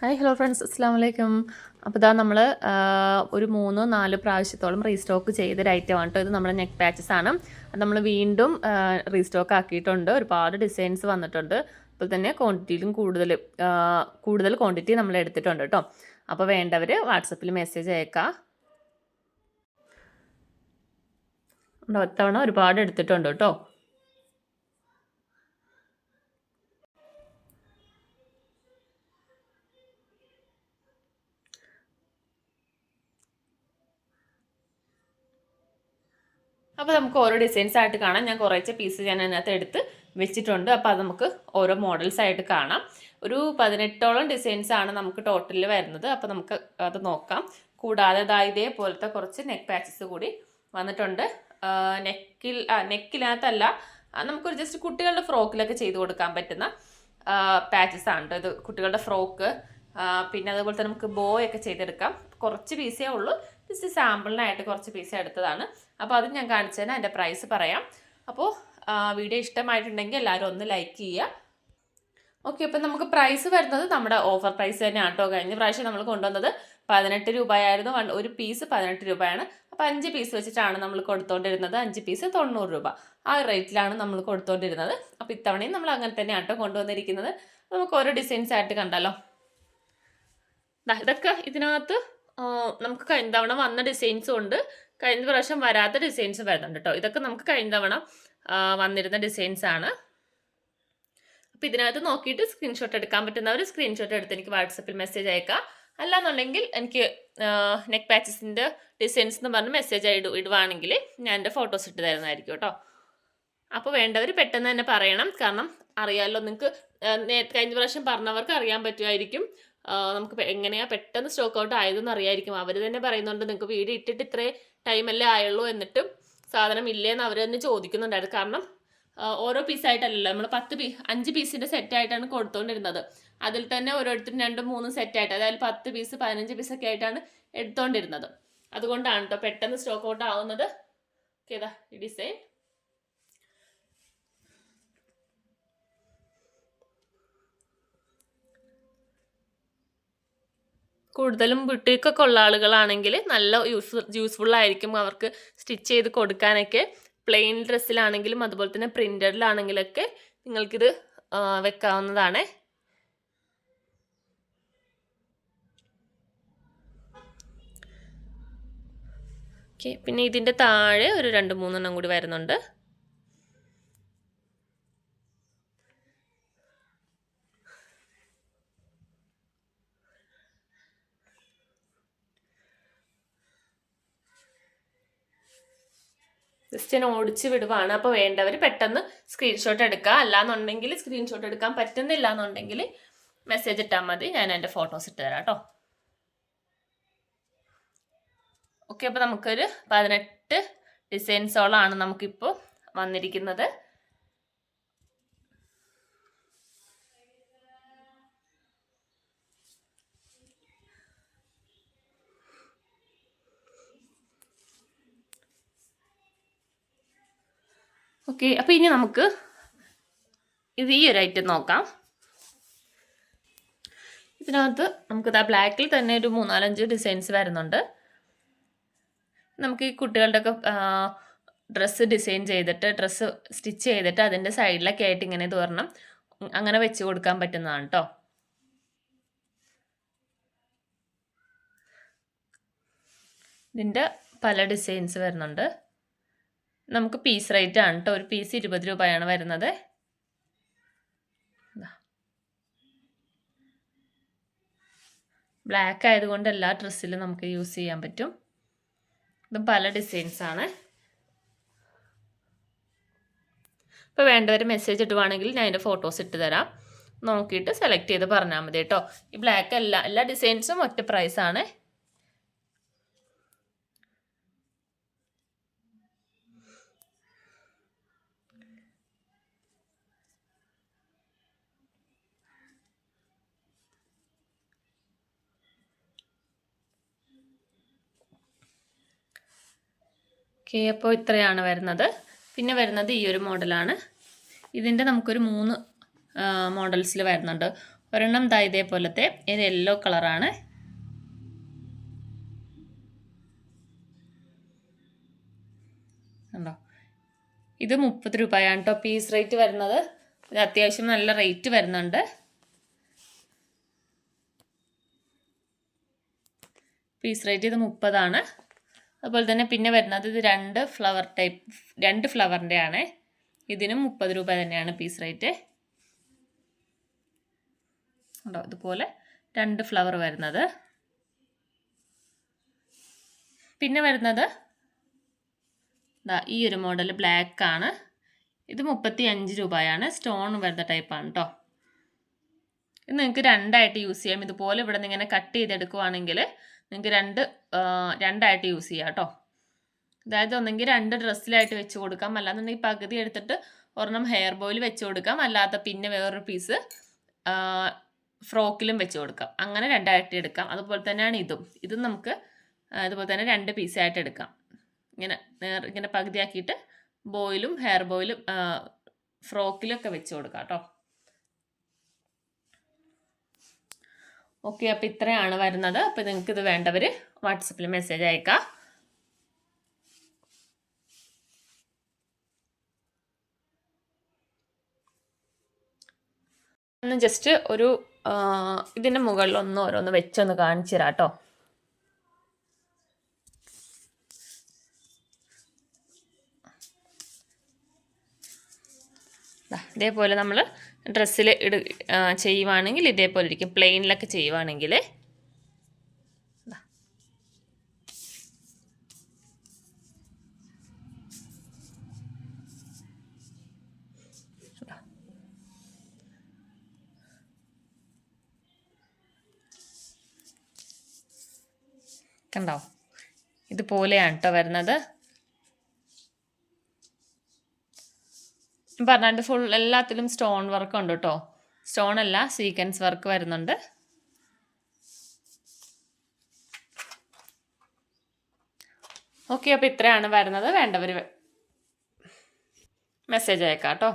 Hi hello friends അസ്സാം വലൈക്കും അപ്പോൾ ഇതാ നമ്മൾ ഒരു മൂന്ന് നാല് പ്രാവശ്യത്തോളം റീസ്റ്റോക്ക് ചെയ്തൊരു ഐറ്റമാണ് കേട്ടോ ഇത് നമ്മുടെ നെക്ക് പാച്ചസ് ആണ്. അത് നമ്മൾ വീണ്ടും റീസ്റ്റോക്ക് ആക്കിയിട്ടുണ്ട്. ഒരുപാട് ഡിസൈൻസ് വന്നിട്ടുണ്ട്. അപ്പോൾ തന്നെ ക്വാണ്ടിറ്റിയിലും കൂടുതൽ കൂടുതൽ ക്വാണ്ടിറ്റി നമ്മൾ എടുത്തിട്ടുണ്ട് കേട്ടോ അപ്പോൾ വേണ്ടവർ വാട്സപ്പിൽ മെസ്സേജ് അയക്കാം. ഒത്തവണ ഒരുപാട് എടുത്തിട്ടുണ്ട് കേട്ടോ അപ്പോൾ നമുക്ക് ഓരോ ഡിസൈൻസ് ആയിട്ട് കാണാം. ഞാൻ കുറച്ച് പീസ് ഞാൻ അതിനകത്ത് എടുത്ത് വെച്ചിട്ടുണ്ട്. അപ്പോൾ അത് നമുക്ക് ഓരോ മോഡൽസ് ആയിട്ട് കാണാം. ഒരു പതിനെട്ടോളം ഡിസൈൻസ് ആണ് നമുക്ക് ടോട്ടലിൽ വരുന്നത്. അപ്പോൾ നമുക്ക് അത് നോക്കാം. കൂടാതെ ദാ ഇതേപോലത്തെ കുറച്ച് നെക്ക് പാച്ചസ് കൂടി വന്നിട്ടുണ്ട്. നെക്കിൽ നെക്കിനകത്തല്ല നമുക്കൊരു ജസ്റ്റ് കുട്ടികളുടെ ഫ്രോക്കിലൊക്കെ ചെയ്ത് കൊടുക്കാൻ പറ്റുന്ന പാച്ചസ് ആണ് ഇത്. കുട്ടികളുടെ ഫ്രോക്ക് പിന്നെ അതുപോലെ തന്നെ നമുക്ക് ബോയ് ഒക്കെ ചെയ്തെടുക്കാം. കുറച്ച് പീസേ ഉള്ളൂ. ജസ്റ്റ് സാമ്പിളിനായിട്ട് കുറച്ച് പീസ് എടുത്തതാണ്. അപ്പോൾ അത് ഞാൻ കാണിച്ചു തന്നെ അതിന്റെ പ്രൈസ് പറയാം. അപ്പോൾ വീഡിയോ ഇഷ്ടമായിട്ടുണ്ടെങ്കിൽ എല്ലാവരും ഒന്ന് ലൈക്ക് ചെയ്യുക. ഓക്കെ അപ്പം നമുക്ക് പ്രൈസ് വരുന്നത് നമ്മുടെ ഓഫർ പ്രൈസ് തന്നെയാണ് കേട്ടോ. കഴിഞ്ഞ പ്രാവശ്യം നമ്മൾ കൊണ്ടുവന്നത് പതിനെട്ട് രൂപയായിരുന്നു. ഒരു പീസ് പതിനെട്ട് രൂപയാണ്. അപ്പോൾ അഞ്ച് പീസ് വെച്ചിട്ടാണ് നമ്മൾ കൊടുത്തോണ്ടിരുന്നത്. അഞ്ച് പീസ് തൊണ്ണൂറ് രൂപ. ആ റേറ്റിലാണ് നമ്മൾ കൊടുത്തോണ്ടിരുന്നത്. അപ്പോൾ ഇത്തവണയും നമ്മൾ അങ്ങനെ തന്നെയാണ് കേട്ടോ കൊണ്ടുവന്നിരിക്കുന്നത്. നമുക്ക് ഓരോ ഡിസൈൻസ് ആയിട്ട് കണ്ടല്ലോ. ഇതൊക്കെ ഇതിനകത്ത് നമുക്ക് കഴിഞ്ഞ തവണ വന്ന ഡിസൈൻസും ഉണ്ട്. കഴിഞ്ഞ പ്രാവശ്യം വരാത്ത ഡിസൈൻസ് വരുന്നുണ്ട് കേട്ടോ ഇതൊക്കെ നമുക്ക് കഴിഞ്ഞ തവണ വന്നിരുന്ന ഡിസൈൻസ് ആണ്. അപ്പോൾ ഇതിനകത്ത് നോക്കിയിട്ട് സ്ക്രീൻഷോട്ട് എടുക്കാൻ പറ്റുന്ന ഒരു സ്ക്രീൻഷോട്ട് എടുത്ത് എനിക്ക് വാട്സപ്പിൽ മെസ്സേജ് അയക്കാം. അല്ലാന്നുണ്ടെങ്കിൽ എനിക്ക് നെക്ക് പാച്ചസിന്റെ ഡിസൈൻസ് എന്ന് പറഞ്ഞ് മെസ്സേജ് ഇടു ഇടുവാണെങ്കിൽ ഞാൻ എന്റെ ഫോട്ടോസ് ഇട്ട് തരുന്നതായിരിക്കും കേട്ടോ അപ്പോൾ വേണ്ടവർ പെട്ടെന്ന് തന്നെ പറയണം. കാരണം അറിയാമല്ലോ നിങ്ങൾക്ക് നേരത്തെ കഴിഞ്ഞ പ്രാവശ്യം പറഞ്ഞവർക്ക് അറിയാൻ പറ്റുമായിരിക്കും നമുക്ക് എങ്ങനെയാണ് എങ്ങനെയാ പെട്ടെന്ന് സ്റ്റോക്ക് ഔട്ട് ആയതെന്ന് അറിയായിരിക്കും. അവർ തന്നെ പറയുന്നുണ്ട് നിങ്ങൾക്ക് വീട് ഇട്ടിട്ട് ഇത്രേ ടൈമല്ലേ ആയുള്ളൂ എന്നിട്ടും സാധനം ഇല്ലേന്ന് അവർ തന്നെ ചോദിക്കുന്നുണ്ടായിരുന്നു കാരണം ഓരോ പീസായിട്ടല്ലല്ലോ നമ്മൾ പത്ത് പീ അഞ്ച് പീസിന്റെ സെറ്റായിട്ടാണ് കൊടുത്തുകൊണ്ടിരുന്നത് അതിൽ തന്നെ ഓരോരുത്തരും രണ്ടും മൂന്നും സെറ്റായിട്ട് അതായത് പത്ത് പീസ് പതിനഞ്ച് പീസൊക്കെ ആയിട്ടാണ് എടുത്തുകൊണ്ടിരുന്നത് അതുകൊണ്ടാണ് കേട്ടോ പെട്ടെന്ന് സ്റ്റോക്ക് ഔട്ട് ആവുന്നത്. ഓക്കെ ഇതാ ഈ ഡിസൈൻ കൂടുതലും ബുട്ടീക്കൊക്കെ ഉള്ള ആളുകളാണെങ്കിൽ നല്ല യൂസ് യൂസ്ഫുൾ ആയിരിക്കും അവർക്ക് സ്റ്റിച്ച് ചെയ്ത് കൊടുക്കാനൊക്കെ. പ്ലെയിൻ ഡ്രസ്സിലാണെങ്കിലും അതുപോലെ തന്നെ പ്രിന്റഡിലാണെങ്കിലൊക്കെ നിങ്ങൾക്കിത് വെക്കാവുന്നതാണ്. ഓക്കെ പിന്നെ ഇതിന്റെ താഴെ ഒരു രണ്ട് മൂന്നെണ്ണം കൂടി വരുന്നുണ്ട്. ജസ്റ്റ് ഞാൻ ഓടിച്ച് വിടുവാണ്. അപ്പോൾ വേണ്ടവർ പെട്ടെന്ന് സ്ക്രീൻഷോട്ട് എടുക്കുക അല്ലാന്നുണ്ടെങ്കിൽ സ്ക്രീൻഷോട്ട് എടുക്കാൻ പറ്റുന്നില്ല എന്നുണ്ടെങ്കിൽ മെസ്സേജ് ഇട്ടാൽ മതി. ഞാൻ എന്റെ ഫോട്ടോസ് ഇട്ട് തരാം കേട്ടോ ഓക്കെ അപ്പോൾ നമുക്കൊരു പതിനെട്ട് ഡിസൈൻസോളാണ് നമുക്കിപ്പോൾ വന്നിരിക്കുന്നത്. ഓക്കെ അപ്പോൾ ഇനി നമുക്ക് ഇത് ഈ ഒരു ഐറ്റം നോക്കാം. ഇതിനകത്ത് നമുക്ക് ഇതാ ബ്ലാക്കിൽ തന്നെ ഒരു മൂന്നാലഞ്ച് ഡിസൈൻസ് വരുന്നുണ്ട്. നമുക്ക് ഈ കുട്ടികളുടെയൊക്കെ ഡ്രസ്സ് ഡിസൈൻ ചെയ്തിട്ട് ഡ്രസ്സ് സ്റ്റിച്ച് ചെയ്തിട്ട് അതിന്റെ സൈഡിലൊക്കെ ആയിട്ട് ഇങ്ങനെ തോരണം അങ്ങനെ വെച്ച് കൊടുക്കാൻ പറ്റുന്നതാണ് കേട്ടോ ഇതിന്റെ പല ഡിസൈൻസ് വരുന്നുണ്ട്. നമുക്ക് പീസ് റേറ്റ് ആണ് കേട്ടോ ഒരു പീസ് ഇരുപത് രൂപയാണ് വരുന്നത്. ബ്ലാക്ക് ആയതുകൊണ്ട് എല്ലാ ഡ്രസ്സിലും നമുക്ക് യൂസ് ചെയ്യാൻ പറ്റും. ഇതും പല ഡിസൈൻസ് ആണ്. ഇപ്പോൾ വേണ്ടവർ മെസ്സേജ് ഇടുവാണെങ്കിൽ ഞാൻ അതിന്റെ ഫോട്ടോസ് ഇട്ട് തരാം. നോക്കിയിട്ട് സെലക്ട് ചെയ്ത് പറഞ്ഞാൽ മതി കേട്ടോ ഈ ബ്ലാക്ക് എല്ലാ എല്ലാ ഡിസൈൻസും ഒറ്റ പ്രൈസാണ് ഓക്കെ അപ്പോൾ ഇത്രയാണ് വരുന്നത്. പിന്നെ വരുന്നത് ഈ ഒരു മോഡലാണ്. ഇതിന്റെ നമുക്കൊരു മൂന്ന് മോഡൽസിൽ വരുന്നുണ്ട്. ഒരെണ്ണം ദാ ഇതേപോലത്തെ. ഇത് യെല്ലോ കളറാണ് ഉണ്ടോ ഇത് മുപ്പത് രൂപയാണ് കേട്ടോ പീസ് റേറ്റ് വരുന്നത്. ഇത് അത്യാവശ്യം നല്ല റേറ്റ് വരുന്നുണ്ട്. പീസ് റേറ്റ് ഇത് മുപ്പതാണ്. അതുപോലെ തന്നെ പിന്നെ വരുന്നത് ഇത് രണ്ട് ഫ്ലവർ ടൈപ്പ് രണ്ട് ഫ്ലവറിന്റെ ആണ് ഇതിനും മുപ്പത് രൂപ തന്നെയാണ് പീസ് റേറ്റ് ഉണ്ടോ? ഇതുപോലെ രണ്ട് ഫ്ലവർ വരുന്നത്. പിന്നെ വരുന്നത് ഈ ഒരു മോഡൽ ബ്ലാക്ക് ആണ്. ഇത് മുപ്പത്തി അഞ്ച് രൂപയാണ്. സ്റ്റോൺ വരുന്ന ടൈപ്പാണ് കേട്ടോ ഇത് നിങ്ങൾക്ക് രണ്ടായിട്ട് യൂസ് ചെയ്യാം. ഇതുപോലെ ഇവിടെ നിന്ന് ഇങ്ങനെ കട്ട് ചെയ്തെടുക്കുവാണെങ്കിൽ നിങ്ങൾക്ക് രണ്ട് രണ്ടായിട്ട് യൂസ് ചെയ്യാം കേട്ടോ അതായത് ഒന്നെങ്കിൽ രണ്ട് ഡ്രസ്സിലായിട്ട് വെച്ച് കൊടുക്കാം. അല്ലാന്നുണ്ടെങ്കിൽ പകുതി എടുത്തിട്ട് ഒരെണ്ണം ഹെയർ ബോയിൽ വെച്ച് കൊടുക്കാം. അല്ലാത്ത പിന്നെ വേറൊരു പീസ് ഫ്രോക്കിലും വെച്ച് കൊടുക്കാം. അങ്ങനെ രണ്ടായിട്ട് എടുക്കാം. അതുപോലെ തന്നെയാണ് ഇതും. ഇതും നമുക്ക് അതുപോലെ തന്നെ രണ്ട് പീസായിട്ട് എടുക്കാം. ഇങ്ങനെ നേർ ഇങ്ങനെ പകുതിയാക്കിയിട്ട് ബോയിലും ഹെയർ ബോയിലും ഫ്രോക്കിലും ഒക്കെ വെച്ച് കൊടുക്കാം കേട്ടോ ഓക്കെ അപ്പോൾ ഇത്രയാണ് വരുന്നത്. അപ്പോൾ നിങ്ങൾക്ക് ഇത് വേണ്ടവർ വാട്സപ്പിൽ മെസ്സേജ് അയക്കാം. ഒന്ന് ജസ്റ്റ് ഒരു ഇതിന്റെ മുകളിൽ ഒന്ന് ഓരോന്ന് വെച്ചൊന്ന് കാണിച്ചു തരാം കേട്ടോ ഇതേപോലെ നമ്മൾ ഡ്രസ്സിൽ ഇട ചെയ്യുവാണെങ്കിൽ ഇതേപോലെ ഇരിക്കും. പ്ലെയിനിലൊക്കെ ചെയ്യുവാണെങ്കിൽ. കണ്ടോ? ഇതുപോലെയാണ് കേട്ടോ വരുന്നത്. പറഞ്ഞാണ്ട് ഫുൾ എല്ലാത്തിലും സ്റ്റോൺ വർക്ക് ഉണ്ട് കേട്ടോ സ്റ്റോൺ അല്ല സീക്വൻസ് വർക്ക് വരുന്നുണ്ട്. ഓക്കെ അപ്പോൾ ഇത്രയാണ് വരുന്നത്. വേണ്ടവർ മെസ്സേജ് അയക്കാം കേട്ടോ